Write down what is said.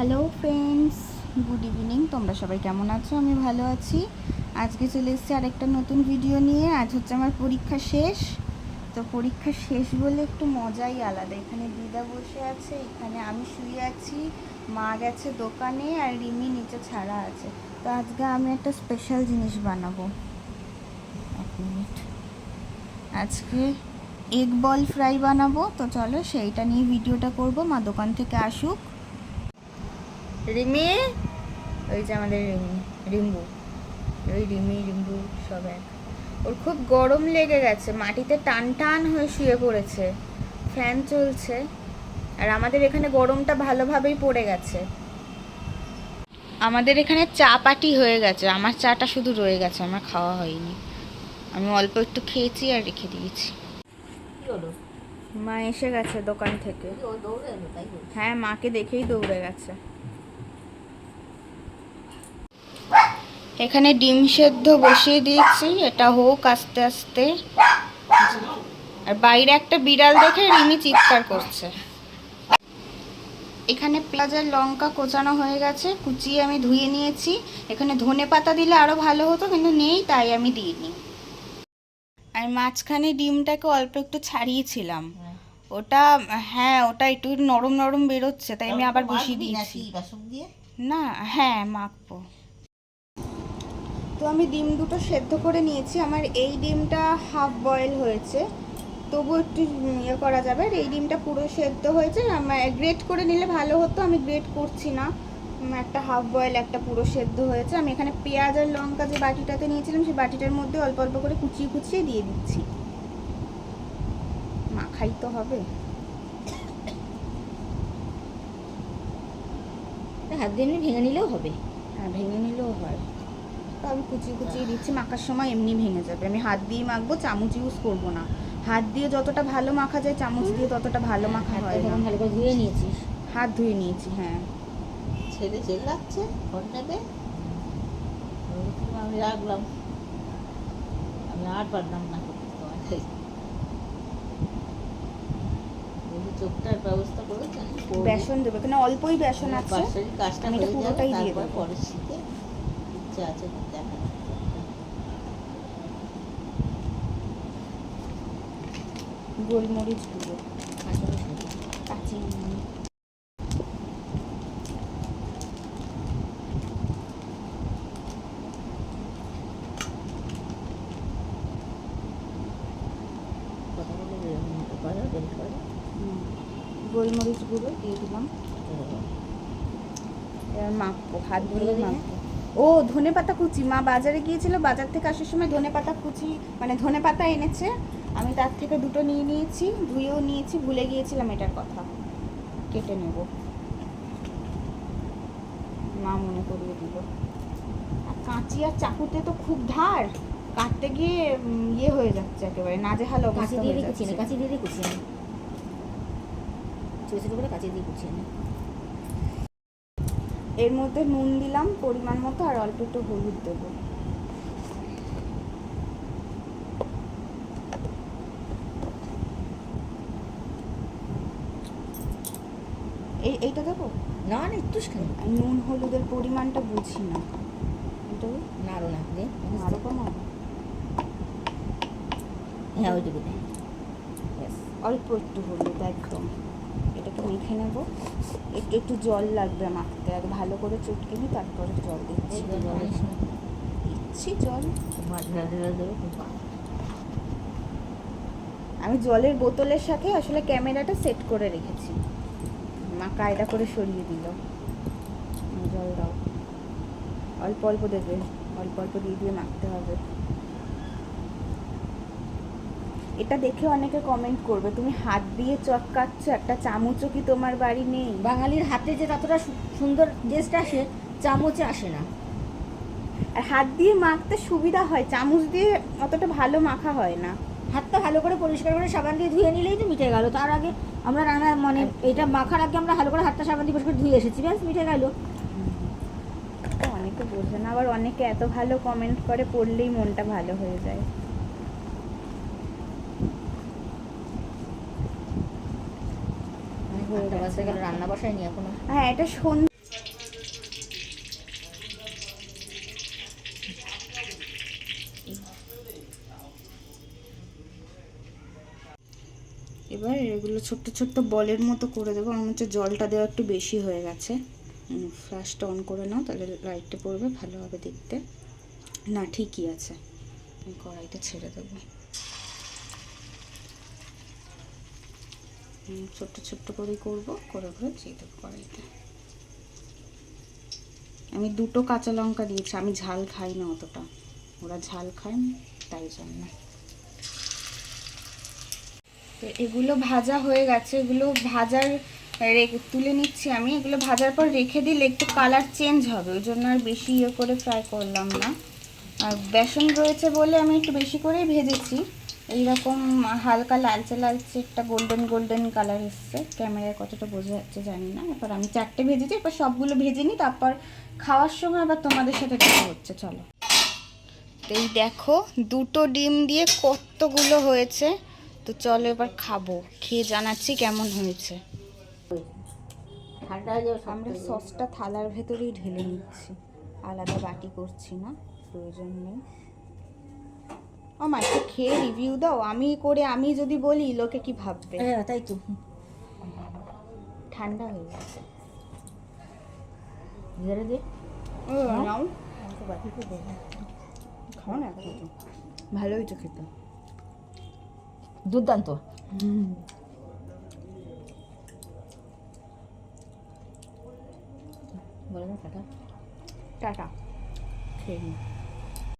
Hello friends good evening তোমরা সবাই কেমন আছো? আমি ভালো আছি। আজকে চলে এসেছি আরেকটা নতুন ভিডিও নিয়ে। আজ হচ্ছে আমার পরীক্ষা শেষ। তো পরীক্ষা শেষ বলে একটু মজাই আলাদা। এখানে দিদা বসে আছে, এখানে আমি শুয়ে আছি। মা গেছে দোকানে আর রিমি নিচে ছাড়া আছে। তো আজকে আমি একটা স্পেশাল জিনিস বানাবো। এক মিনিট আজকে এগ বল ফ্রাই বানাবো। তো চলো সেইটা নিয়ে ভিডিওটা করব। মা দোকান থেকে আসুক। রিমি? ওই যে আমাদের রিমি রিম্বু। ওই রিমি রিম্বু সব এক। ওর খুব গরম লেগে গেছে মাটিতে টান টান হয়ে শুয়ে পড়েছে। ফ্যান চলছে। আর আমাদের এখানে গরমটা ভালোভাবেই পড়ে গেছে। আমাদের এখানে চা পাটি হয়ে গেছে আমার চাটা শুধু রয়ে গেছে আমার খাওয়া হয়নি। আমি অল্প একটু খেয়েছি আর রেখে দিয়েছি। মা এসে গেছে দোকান থেকে। হ্যাঁ মাকে দেখেই দৌড়ে গেছে। এখানে ডিম সেদ্ধ বসিয়ে দিয়েছি এটা হোক আস্তে আস্তে। আর বাইরে একটা বিড়াল দেখে রিমি চিৎকার করছে। এখানে পেঁয়াজ আর লঙ্কা কোচানো হয়ে গেছে কুচিয়ে আমি ধুয়ে নিয়েছি। এখানে ধনে পাতা দিলে আরও ভালো হতো কিন্তু নেই তাই আমি দিইনি। আর মাঝখানে ডিমটাকে অল্প একটু ছাড়িয়েছিলাম। ওটা হ্যাঁ ওটা একটু নরম নরম বেরোচ্ছে তাই আমি আবার বসিয়ে দিয়েছি। না হ্যাঁ মাখবো। তো আমি ডিম দুটো সেদ্ধ করে নিয়েছি। আমার এই ডিমটা হাফ বয়েল হয়েছে। তবু একটু ইয়ে করা যাবে। এই ডিমটা পুরো সেদ্ধ হয়েছে। আমার গ্রেট করে নিলে ভালো হতো। আমি গ্রেট করছি না। একটা হাফ বয়েল একটা পুরো সেদ্ধ হয়েছে। আমি এখানে পেঁয়াজ আর লঙ্কা যে বাটিটাতে নিয়েছিলাম সেই বাটিটার মধ্যে অল্প অল্প করে কুচিয়ে কুচিয়ে দিয়ে দিচ্ছি। মাখাই তো হবে। হাত দিয়ে ভেঙে নিলেও হবে। হ্যাঁ ভেঙে নিলেও হয়। তো আমি কুচিয়ে কুচিয়ে দিচ্ছি মাখার সময় এমনি ভেঙে যাবে। আমি হাত দিয়ে মাখবো চামচ ইউজ করব না। হাত দিয়ে যতটা ভালো মাখা যায় চামচ দিয়ে ততটা ভালো মাখা হয় না। ভালো করে ধুয়ে নিয়েছিস হাত ধুয়ে নিয়েছি হ্যাঁ। ছেলে চেল্লাচ্ছে ফোন নেবে আমি রাখলাম। আমি আর পারলাম না চোখটার ব্যবস্থা করেছেন বেসন দেবো এখানে অল্পই বেসন আছে। কাজটা পুরোটাই দিয়ে দেবো। পরের শীতে ইচ্ছা আছে দেখা গোলমরিচ গুঁড়ো কাঁচি নুন। কথা বলে করে বের করে হুম। গোলমরিচ গুঁড়ো দিয়ে দিলাম এবার মাখবো হাত ধরে মাখবো ও ধনে পাতা কুচি। মা বাজারে গিয়েছিল বাজার থেকে আসার সময় ধনে পাতা কুচি মানে ধনে পাতা এনেছে। আমি তার থেকে দুটো নিয়ে নিয়েছি ধুয়েও নিয়েছি ভুলে গিয়েছিলাম এটার কথা। কেটে নেব। মা মনে করিয়ে দিল। আর কাঁচি আর চাকুতে তো খুব ধার। কাটতে গিয়ে ইয়ে হয়ে যাচ্ছে একেবারে নাজেহাল কাঁচি দিয়ে দিয়ে কুচিয়ে নে কাঁচি দিয়ে কুচিয়ে ছোটো ছোটো করে কাঁচি দিয়ে কুচিয়ে নে। এর মধ্যে নুন দিলাম পরিমাণ মতো আর অল্প একটু হলুদ দেবো। এই এইটা দেবো? না না আর নুন হলুদের পরিমাণটা বুঝি না। দেবো? নাড়ো না দে। আরও কমাবো হ্যাঁ ওইটুকু দে। ব্যাস অল্প একটু হলুদ একদম। মেখে নেব। একটু একটু জল লাগবে মাখতে। আর ভালো করে চটকে নিই তারপরে জল দিচ্ছি। দিচ্ছি। জল। আমি জলের বোতলের সাথে আসলে ক্যামেরাটা সেট করে রেখেছি। মা কায়দা করে সরিয়ে দিল। জল দাও। অল্প অল্প দেবে। অল্প অল্প দিয়ে দিয়ে মাখতে হবে। এটা দেখে অনেকে কমেন্ট করবে তুমি হাত দিয়ে চক কাটছো একটা চামচও কি তোমার বাড়ি নেই? বাঙালির হাতে যে ততটা সুন্দর টেস্ট আসে চামচে আসে না। আর হাত দিয়ে মাখতে সুবিধা হয় চামচ দিয়ে অতটা ভালো মাখা হয় না। হাতটা ভালো করে পরিষ্কার করে সাবান দিয়ে ধুয়ে নিলেই তো মিটে গেল। তার আগে আমরা রান্না মানে এটা মাখার আগে আমরা ভালো করে হাতটা সাবান দিয়ে পরিষ্কার করে ধুয়ে এসেছি ব্যাস মিটে গেল। তো অনেকে বোঝে না আবার অনেকে এত ভালো কমেন্ট করে পড়লেই মনটা ভালো হয়ে যায়। হয়ে রান্না হ্যাঁ এটা এবার এগুলো ছোট্ট ছোট্ট বলের মতো করে দেবো। আমার হচ্ছে জলটা দেওয়া একটু বেশি হয়ে গেছে। ফ্ল্যাশটা অন করে নাও, তাহলে লাইটটা পড়বে, ভালো হবে দেখতে। না, ঠিকই আছে। আমি কড়াইটা ছেড়ে দেবো। ছোট্ট ছোট্ট করে করব, করে করে দিয়ে কড়াইতে। আমি দুটো কাঁচা লঙ্কা দিয়েছি, আমি ঝাল খাই না অতটা। ওরা ঝাল খায় তাই জন্য। তো এগুলো ভাজা হয়ে গেছে, এগুলো ভাজার তুলে নিচ্ছি আমি। এগুলো ভাজার পর রেখে দিলে একটু কালার চেঞ্জ হবে, ওই জন্য আর বেশি ইয়ে করে ফ্রাই করলাম না। আর বেসন রয়েছে বলে আমি একটু বেশি করেই ভেজেছি। এইরকম হালকা লালচে লালচে একটা গোল্ডেন গোল্ডেন কালার এসছে। ক্যামেরায় কতটা বোঝা যাচ্ছে জানি না। এবার আমি চারটে ভেজেছি এবার সবগুলো ভেজে নিই তারপর খাওয়ার সময় আবার তোমাদের সাথে দেখা হচ্ছে চলো। তো এই দেখো দুটো ডিম দিয়ে কতগুলো হয়েছে? তো চলো এবার খাব খেয়ে জানাচ্ছি কেমন হয়েছে। হয়ে আমরা সসটা থালার ভেতরেই ঢেলে নিচ্ছি। আলাদা বাটি করছি না প্রয়োজন নেই। ও মা একটু খেয়ে রিভিউ দাও। আমি করে আমি যদি বলি লোকে কি ভাববে? হ্যাঁ তাই তো। ঠান্ডা হয়ে গেছে। ঘেরে দে। নাও। খাও না ভালো হয়েছে খেতে। দুর্দান্ত। বলে টাটা। টাটা। খেয়ে